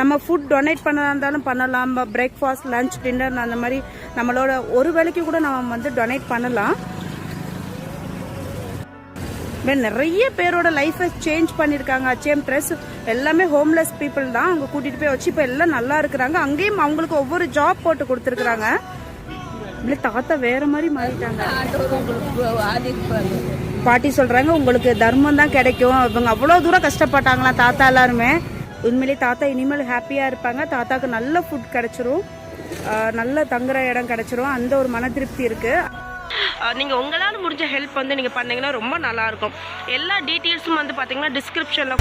நம்ம food donate பண்ணதாக இருந்தாலும் பண்ணலாம். பிரேக்ஃபாஸ்ட் லஞ்ச் டின்னர் அந்த மாதிரி நம்மளோட ஒரு வேளைக்கு கூட நம்ம வந்து டொனேட் பண்ணலாம். நிறைய பேரோட லைஃப்பை சேஞ்ச் பண்ணியிருக்காங்க அச்சேம் ட்ரெஸ் எல்லாமே ஹோம்லெஸ் பீப்புள் தான். அவங்க கூட்டிகிட்டு போய் வச்சு இப்போ எல்லாம் நல்லா இருக்கிறாங்க. அங்கேயும் அவங்களுக்கு ஒவ்வொரு ஜாப் போட்டு கொடுத்துருக்குறாங்க. இப்படி தாத்தா வேற மாதிரி மாறிட்டாங்க. பாட்டி சொல்றாங்க உங்களுக்கு தர்மம் தான் கிடைக்கும். இவங்க அவ்வளோ தூரம் கஷ்டப்பட்டாங்களாம் தாத்தா எல்லாருமே. உண்மையிலேயே தாத்தா இனிமேல் ஹாப்பியாக இருப்பாங்க. தாத்தாக்கு நல்ல ஃபுட் கிடச்சிரும். நல்ல தங்குற இடம் கிடச்சிரும். அந்த ஒரு மன திருப்தி இருக்குது நீங்கள் உங்களால் முடிஞ்ச ஹெல்ப் வந்து நீங்கள் பண்ணிங்கன்னா ரொம்ப நல்லாயிருக்கும் எல்லா டீட்டெயில்ஸும் வந்து பார்த்தீங்கன்னா டிஸ்கிரிப்ஷனில்